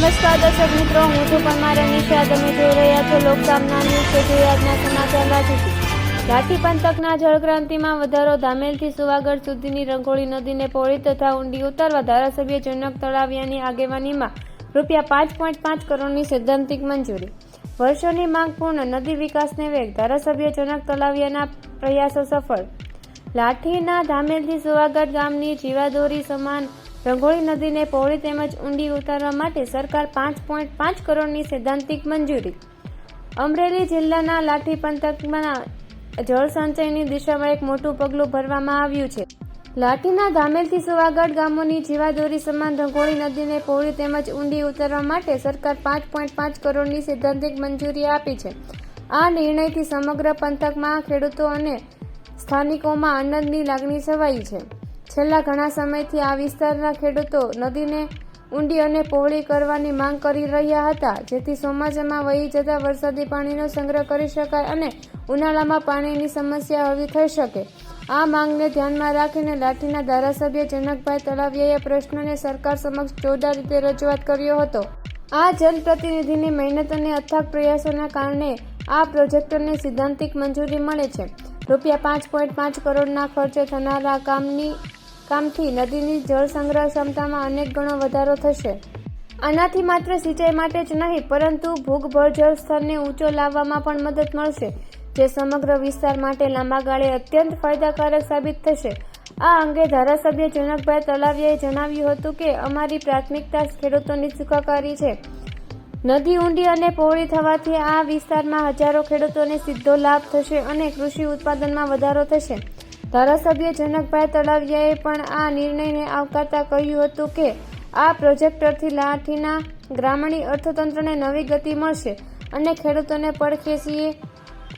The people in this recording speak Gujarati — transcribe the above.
નમસ્કાર દર્શક મિત્રો, હું છું પરમાર નિશા તમે જોઈ રહ્યા છો લોકસામના ન્યૂઝ જોઈએ સમાચાર વાંચીશું. લાઠી પંથકના જળક્રાંતિમાં વધારો ધામેલથી સુવાગઢ સુધીની રંગોળી નદીને પહોળી તથા ઊંડી ઉતારવા ધારાસભ્ય જનક તળાવિયાની આગેવાનીમાં રૂપિયા પાંચ પોઈન્ટ પાંચ કરોડની સૈદ્ધાંતિક મંજૂરી. વર્ષોની માંગ પૂર્ણ નદી વિકાસને વેગ, ધારાસભ્ય જનક તળાવિયાના પ્રયાસો સફળ. લાઠીના ધામેલથી સુવાગઢ ગામની જીવાદોરી સમાન રંગોળી નદીને પહોળી તેમજ ઊંડી ઉતારવા માટે સરકાર પાંચ પોઈન્ટ પાંચ કરોડની સૈદ્ધાંતિક મંજૂરી. અમરેલી જિલ્લાના લાઠી પંથકમાં જળ સંચયની દિશામાં એક મોટું પગલું ભરવામાં આવ્યું છે. લાઠીના ધામેલથી સુવાગઢ ગામોની જીવાદોરી સમાન રંગોળી નદીને પહોળી તેમજ ઊંડી ઉતારવા માટે સરકાર પાંચ પોઈન્ટ પાંચ કરોડની સૈદ્ધાંતિક મંજૂરી આપી છે. આ નિર્ણયથી સમગ્ર પંથકમાં ખેડૂતો અને સ્થાનિકોમાં આનંદની લાગણી છવાઈ છે. છેલ્લા ઘણા સમયથી આ વિસ્તારના ખેડૂતો નદીને ઊંડી અને પહોળી કરવાની માંગ કરી રહ્યા હતા, જેથી ચોમાસામાં વહી જતા વરસાદી પાણીનો સંગ્રહ કરી શકાય અને ઉનાળામાં પાણીની સમસ્યા હળવી થઈ શકે. આ માંગને ધ્યાનમાં રાખીને લાઠીના ધારાસભ્ય જનકભાઈ તળાવિયાએ પ્રશ્નને સરકાર સમક્ષ જોરદાર રીતે રજૂઆત કર્યો હતો. આ જનપ્રતિનિધિની મહેનત અને અથાગ પ્રયાસોના કારણે આ પ્રોજેક્ટને સિદ્ધાંતિક મંજૂરી મળે છે. રૂપિયા પાંચ પોઈન્ટ પાંચ કરોડના ખર્ચે થનારા કામની કામથી નદીની જળ સંગ્રહ ક્ષમતામાં અનેક ગણો વધારો થશે. આનાથી માત્ર સિંચાઈ માટે જ નહીં, પરંતુ ભૂગભર જળ સ્તરને ઊંચો લાવવામાં પણ મદદ મળશે, જે સમગ્ર વિસ્તાર માટે લાંબા ગાળે અત્યંત ફાયદાકારક સાબિત થશે. આ અંગે ધારાસભ્ય જનકભાઈ તલાવિયાએ જણાવ્યું હતું કે, અમારી પ્રાથમિકતા ખેડૂતોની સુખાકારી છે. નદી ઊંડી અને પહોળી થવાથી આ વિસ્તારમાં હજારો ખેડૂતોને સીધો લાભ થશે અને કૃષિ ઉત્પાદનમાં વધારો થશે. ધારાસભ્ય જનકભાઈ તળાવિયાએ પણ આ નિર્ણયને આવકારતા કહ્યું હતું કે, આ પ્રોજેક્ટરથી લાઠીના ગ્રામીણ અર્થતંત્રને નવી ગતિ મળશે અને ખેડૂતોને પડખે છીએ